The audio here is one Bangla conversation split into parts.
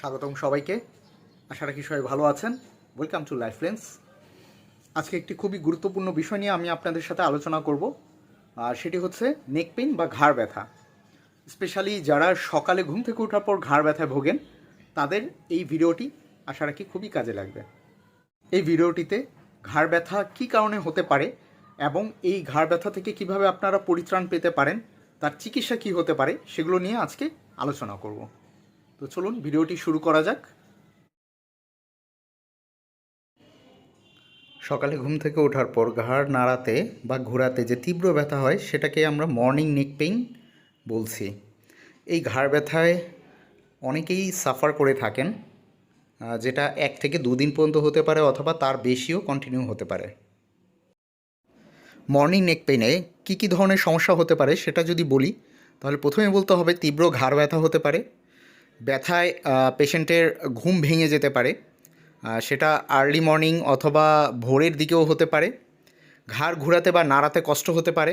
স্বাগতম সবাইকে। আশা রাখি সবাই ভালো আছেন। ওয়েলকাম টু লাইফ লেন্স আজকে একটি খুবই গুরুত্বপূর্ণ বিষয় নিয়ে আমি আপনাদের সাথে আলোচনা করব, আর সেটি হচ্ছে নেক পেইন বা ঘাড় ব্যথা। স্পেশালি যারা সকালে ঘুম থেকে ওঠার পর ঘাড় ব্যথায় ভোগেন, তাদের এই ভিডিওটি আশা রাখি খুবই কাজে লাগবে। এই ভিডিওটিতে ঘাড় ব্যথা কী কারণে হতে পারে এবং এই ঘাড় ব্যথা থেকে কীভাবে আপনারা পরিত্রাণ পেতে পারেন, তার চিকিৎসা কী হতে পারে, সেগুলো নিয়ে আজকে আলোচনা করব। তো চলুন ভিডিওটি শুরু করা যাক। সকালে ঘুম থেকে ওঠার পর ঘাড় নাড়াতে বা ঘোরাতে যে তীব্র ব্যথা হয়, সেটাকে আমরা মর্নিং নেক পেইন বলছি। এই ঘাড় ব্যথায় অনেকেই সাফার করে থাকেন যেটা এক থেকে দুদিন পর্যন্ত হতে পারে অথবা তার বেশিও কন্টিনিউ হতে পারে। মর্নিং নেক পেইনে কী কী ধরনের সমস্যা হতে পারে সেটা যদি বলি, তাহলে প্রথমে বলতে হবে তীব্র ঘাড় ব্যথা হতে পারে ব্যথায় পেশেন্টের ঘুম ভেঙে যেতে পারে। সেটা আর্লি মর্নিং অথবা ভোরের দিকেও হতে পারে। ঘাড় ঘোরাতে বা নাড়াতে কষ্ট হতে পারে।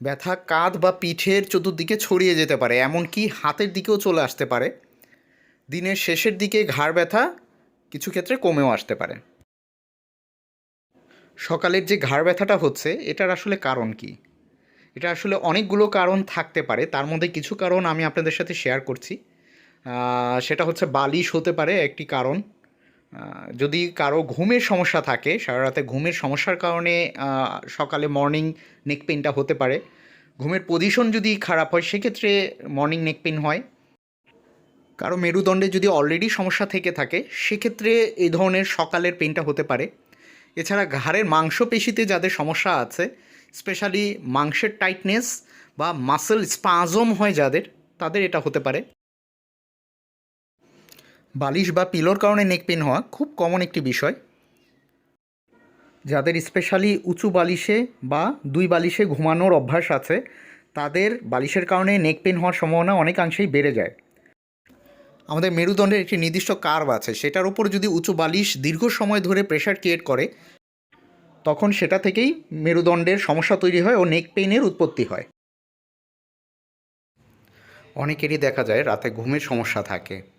ব্যথা কাঁধ বা পিঠের চতুর্দিকে ছড়িয়ে যেতে পারে, এমনকি হাতের দিকেও চলে আসতে পারে। দিনের শেষের দিকে ঘাড় ব্যথা কিছু ক্ষেত্রে কমেও আসতে পারে। সকালের যে ঘাড় ব্যথাটা হচ্ছে, এটার আসলে কারণ কি? এটা আসলে অনেকগুলো কারণ থাকতে পারে, তার মধ্যে কিছু কারণ আমি আপনাদের সাথে শেয়ার করছি। সেটা হচ্ছে বালিশ হতে পারে একটি কারণ। যদি কারও ঘুমের সমস্যা থাকে, সারা রাতে ঘুমের সমস্যার কারণে সকালে মর্নিং নেক পেনটা হতে পারে। ঘুমের পজিশন যদি খারাপ হয়, সেক্ষেত্রে মর্নিং নেক পেন হয়। কারও মেরুদণ্ডে যদি অলরেডি সমস্যা থেকে থাকে, সেক্ষেত্রে এই ধরনের সকালের পেনটা হতে পারে। এছাড়া ঘাড়ের মাংসপেশিতে যাদের সমস্যা আছে স্পেশালি মাংসের টাইটনেস বা মাসেল স্পাজম হয় যাদের, তাদের এটা হতে পারে। বালিশ বা পিলোর কারণে নেক পেন হওয়া খুব কমন একটি বিষয়। যাদের স্পেশালি উঁচু বালিশে বা দুই বালিশে ঘুমানোর অভ্যাস আছে, তাদের বালিশের কারণে নেক পেন হওয়ার সম্ভাবনা অনেকাংশেই বেড়ে যায়। আমাদের মেরুদণ্ডের একটি নির্দিষ্ট কার্ভ আছে, সেটার উপর যদি উঁচু বালিশ দীর্ঘ সময় ধরে প্রেশার ক্রিয়েট করে, তখন সেটা থেকেই মেরুদণ্ডের সমস্যা তৈরি হয় ও নেক পেইনের উৎপত্তি হয়। অনেকেরই দেখা যায়, রাতে ঘুমের সমস্যা থাকে।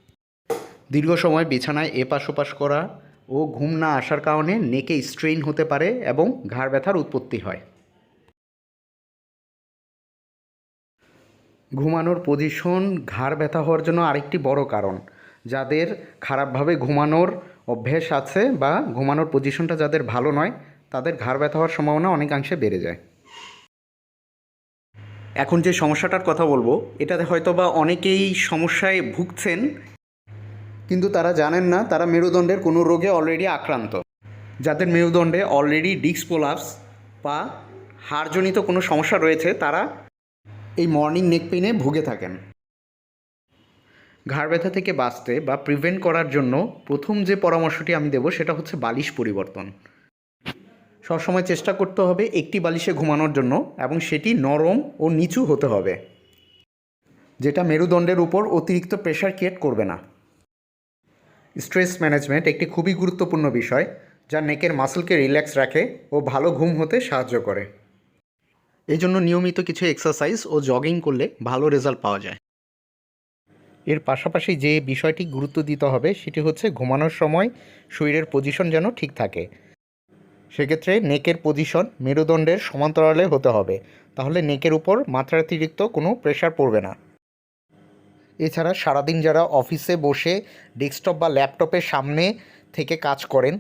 দীর্ঘ সময় বিছানায় এপাশ ওপাশ করা ও ঘুম না আসার কারণে নেকে স্ট্রেইন হতে পারে এবং ঘাড় ব্যথার উৎপত্তি হয়। ঘুমানোর পজিশন ঘাড় ব্যথা হওয়ার জন্য আরেকটি বড় কারণ, যাদের খারাপভাবে ঘুমানোর অভ্যেস আছে বা ঘুমানোর পজিশনটা যাদের ভালো নয়, তাদের ঘাড় ব্যথা হওয়ার সম্ভাবনা অনেকাংশে বেড়ে যায়। এখন যে সমস্যাটার কথা বলব, এটাতে হয়তো বা অনেকেই সমস্যায় ভুগছেন কিন্তু তারা জানেন না, তারা মেরুদণ্ডের কোনো রোগে অলরেডি আক্রান্ত। যাদের মেরুদণ্ডে অলরেডি ডিস্ক পোলাপস বা হাড়জনিত কোনো সমস্যা রয়েছে, তারা এই মর্নিং নেক পেইনে ভুগে থাকেন। ঘাড় ব্যথা থেকে বাঁচতে বা প্রিভেন্ট করার জন্য প্রথম যে পরামর্শটি আমি দেবো, সেটা হচ্ছে বালিশ পরিবর্তন। সবসময় চেষ্টা করতে হবে একটি বালিশে ঘুমানোর জন্য এবং সেটি নরম ও নিচু হতে হবে, যেটা মেরুদণ্ডের উপর অতিরিক্ত প্রেশার ক্রিয়েট করবে না। স্ট্রেস ম্যানেজমেন্ট একটি খুবই গুরুত্বপূর্ণ বিষয়, যা নেকের মাসলকে রিল্যাক্স রাখে ও ভালো ঘুম হতে সাহায্য করে। এই জন্য নিয়মিত কিছু এক্সারসাইজ ও জগিং করলে ভালো রেজাল্ট পাওয়া যায়। এর পাশাপাশি যে বিষয়টি গুরুত্ব দিতে হবে, সেটি হচ্ছে ঘুমানোর সময় শরীরের পজিশন যেন ঠিক থাকে। সেক্ষেত্রে নেকের পজিশন মেরুদণ্ডের সমান্তরালে হতে হবে। তাহলে নেকের উপর মাত্রাতিরিক্ত কোনো প্রেশার পড়বে না। এছাড়া সারাদিন যারা অফিসে বসে ডেস্কটপ বা ল্যাপটপের সামনে থেকে কাজ করেন,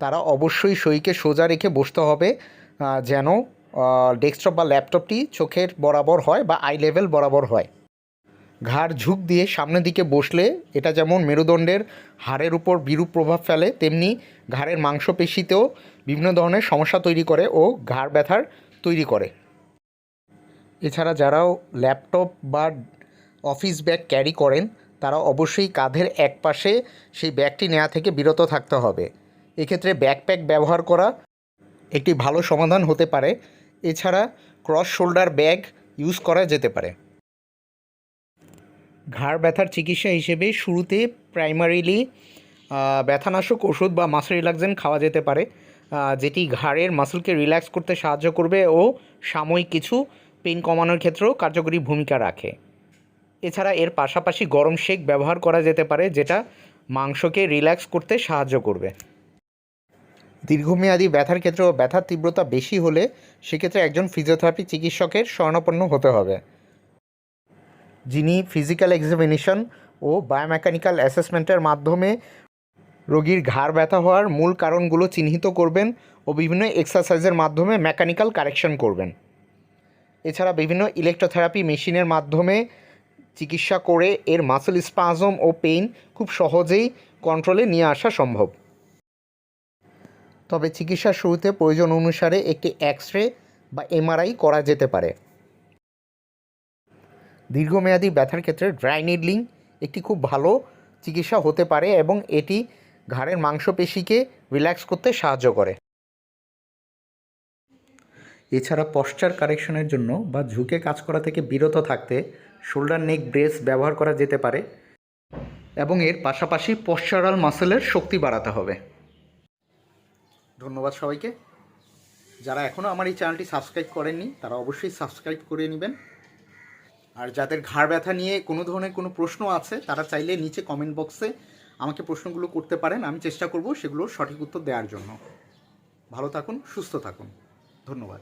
তারা অবশ্যই সইকে সোজা রেখে বসতে হবে যেন ডেস্কটপ বা ল্যাপটপটি চোখের বরাবর হয় বা আই লেভেল বরাবর হয়। ঘাড় ঝুঁক দিয়ে সামনের দিকে বসলে এটা যেমন মেরুদণ্ডের হাড়ের উপর বিরূপ প্রভাব ফেলে, তেমনি ঘাড়ের মাংসপেশিতেও বিভিন্ন ধরনের সমস্যা তৈরি করে ও ঘাড় ব্যথার তৈরি করে। এছাড়া যারাও ল্যাপটপ বা অফিস ব্যাগ ক্যারি করেন, তারা অবশ্যই কাঁধের এক পাশে সেই ব্যাগটি নেওয়া থেকে বিরত থাকতে হবে। এক্ষেত্রে ব্যাকপ্যাক ব্যবহার করা একটি ভালো সমাধান হতে পারে। এছাড়া ক্রস শোল্ডার ব্যাগ ইউজ করা যেতে পারে। ঘাড় ব্যথার চিকিৎসা হিসেবে শুরুতে প্রাইমারিলি ব্যথানাশক ওষুধ বা মাসল রিল্যাক্সেন্ট খাওয়া যেতে পারে যেটি ঘাড়ের মাসলকে রিল্যাক্স করতে সাহায্য করবে ও সাময়িক কিছু পেন কমানোর ক্ষেত্রেও কার্যকরী ভূমিকা রাখে। এছাড়া এর পাশাপাশি গরম শেক ব্যবহার করা যেতে পারে, যেটা মাংসকে রিল্যাক্স করতে সাহায্য করবে। দীর্ঘমেয়াদী ব্যথার ক্ষেত্রেও ব্যথার তীব্রতা বেশি হলে সেক্ষেত্রে একজন ফিজিওথেরাপি চিকিৎসকের শরণাপন্ন হতে হবে। যিনি ফিজিক্যাল এক্সামিনেশন ও বায়োমেকানিক্যাল অ্যাসেসমেন্টের মাধ্যমে রোগীর ঘাড় ব্যথা হওয়ার মূল কারণগুলো চিহ্নিত করবেন ও বিভিন্ন এক্সারসাইজের মাধ্যমে মেকানিক্যাল কারেকশন করবেন। এছাড়া বিভিন্ন ইলেকট্রোথেরাপি মেশিনের মাধ্যমে চিকিৎসা করে এর মাসেল স্পাজম ও পেইন খুব সহজেই কন্ট্রোলে নিয়ে আসা সম্ভব। তবে চিকিৎসার শুরুতে প্রয়োজন অনুসারে একটি এক্স রে বা এমআরআই করা যেতে পারে। দীর্ঘমেয়াদী ব্যথার ক্ষেত্রে ড্রাই নিডলিং একটি খুব ভালো চিকিৎসা হতে পারে এবং এটি ঘাড়ের মাংসপেশিকে রিল্যাক্স করতে সাহায্য করে। এছাড়া পশ্চার কারেকশনের জন্য বা ঝুঁকে কাজ করা থেকে বিরত থাকতে শোল্ডার নেক ব্রেস ব্যবহার করা যেতে পারে এবং এর পাশাপাশি পশ্চারাল মাসেলের শক্তি বাড়াতে হবে। ধন্যবাদ সবাইকে। যারা এখনও আমার এই চ্যানেলটি সাবস্ক্রাইব করেননি, তারা অবশ্যই সাবস্ক্রাইব করে নেবেন। আর যাদের ঘাড় ব্যথা নিয়ে কোনো ধরনের কোনো প্রশ্ন আছে, তারা চাইলে নিচে কমেন্ট বক্সে আমাকে প্রশ্নগুলো করতে পারেন। আমি চেষ্টা করব সেগুলোর সঠিক উত্তর দেওয়ার জন্য। ভালো থাকুন, সুস্থ থাকুন। ধন্যবাদ।